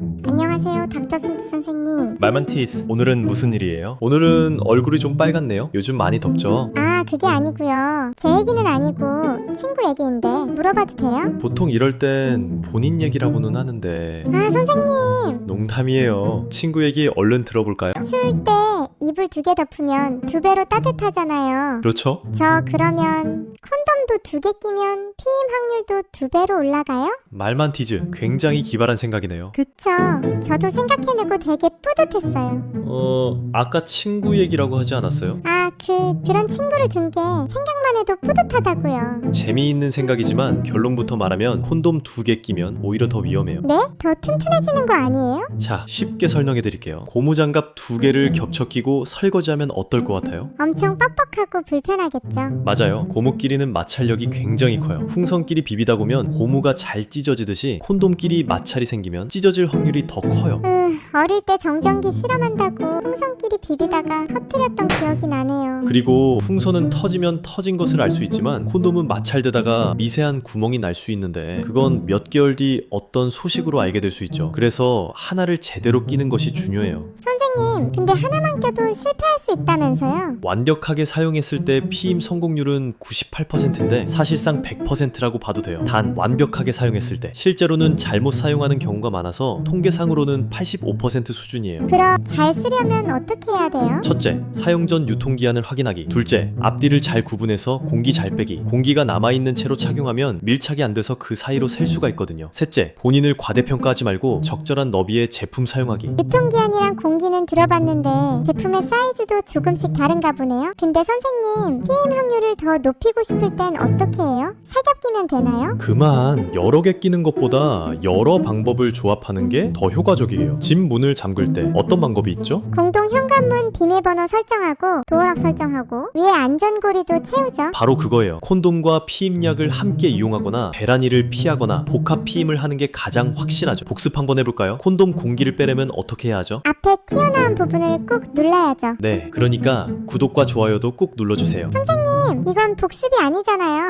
안녕하세요, 닥터 순트 선생님. 말만티스 오늘은 무슨 일이에요? 오늘은 얼굴이 좀 빨갛네요. 요즘 많이 덥죠? 아, 그게 아니고요. 제 얘기는 아니고 친구 얘기인데 물어봐도 돼요? 보통 이럴 땐 본인 얘기라고는 하는데 아, 선생님. 농담이에요. 친구 얘기 얼른 들어볼까요? 추울 때 이불 두 개 덮으면 두 배로 따뜻하잖아요. 그렇죠? 저 그러면 콘돔도 두 개 끼면 피임 확률도 두 배로 올라가요? 말만 티즈 굉장히 기발한 생각이네요. 그쵸. 저도 생각해내고 되게 뿌듯했어요. 어 아까 친구 얘기라고 하지 않았어요? 아, 그, 그런 친구를 둔 게 생각만 해도 뿌듯하다고요. 재미있는 생각이지만 결론부터 말하면 콘돔 두 개 끼면 오히려 더 위험해요. 네? 더 튼튼해지는 거 아니에요? 자 쉽게 설명해 드릴게요. 고무장갑 두 개를 겹쳐 끼고 설거지하면 어떨 것 같아요? 엄청 뻑뻑하고 불편하겠죠. 맞아요. 고무끼리는 마찰력이 굉장히 커요. 풍선끼리 비비다 보면 고무가 잘 찢어지듯이 콘돔끼리 마찰이 생기면 찢어질 확률이 더 커요. 으, 어릴 때 정전기 실험한다고 풍선끼리 비비다가 터뜨렸던 기억이 나네요. 그리고 풍선은 터지면 터진 것을 알 수 있지만 콘돔은 마찰되다가 미세한 구멍이 날 수 있는데 그건 몇 개월 뒤 어떤 소식으로 알게 될 수 있죠. 그래서 하나를 제대로 끼는 것이 중요해요. 선생님, 근데 하나만 껴도 실패할 수 있다면서요? 완벽하게 사용했을 때 피임 성공률은 98%인데 사실상 100%라고 봐도 돼요. 단 완벽하게 사용했을 때 실제로는 잘못 사용하는 경우가 많아서 통계상으로는 85% 수준이에요. 그럼 잘 쓰려면 어떻게 해야 돼요? 첫째, 사용 전 유통기한을 확인하기. 둘째, 앞뒤를 잘 구분해서 공기 잘 빼기. 공기가 남아있는 채로 착용하면 밀착이 안 돼서 그 사이로 셀 수가 있거든요. 셋째, 본인을 과대평가하지 말고 적절한 너비의 제품 사용하기. 유통기한이랑 공기는 들어봤는데 제품의 사이즈도 조금씩 다른가 보네요. 근데 선생님, 피임 확률을 더 높이고 싶을 땐 어떻게 해요? 살겹 끼면 되나요? 그만 여러 개 끼는 것보다 여러 방법을 조합하는 게 더 효과적이에요. 집 문을 잠글 때 어떤 방법이 있죠? 공동 현관문 비밀번호 설정하고 도어락 설정하고 위에 안전고리도 채우죠. 바로 그거예요. 콘돔과 피임약을 함께 이용하거나 배란이를 피하거나 복합 피임을 하는 게 가장 확실하죠. 복습 한번 해볼까요? 콘돔 공기를 빼려면 어떻게 해야 하죠? 앞에 튀어나 온 부분을 꾹 눌러야죠. 네, 그러니까 구독과 좋아요도 꼭 눌러주세요. 선생님, 이건 복습이 아니잖아요.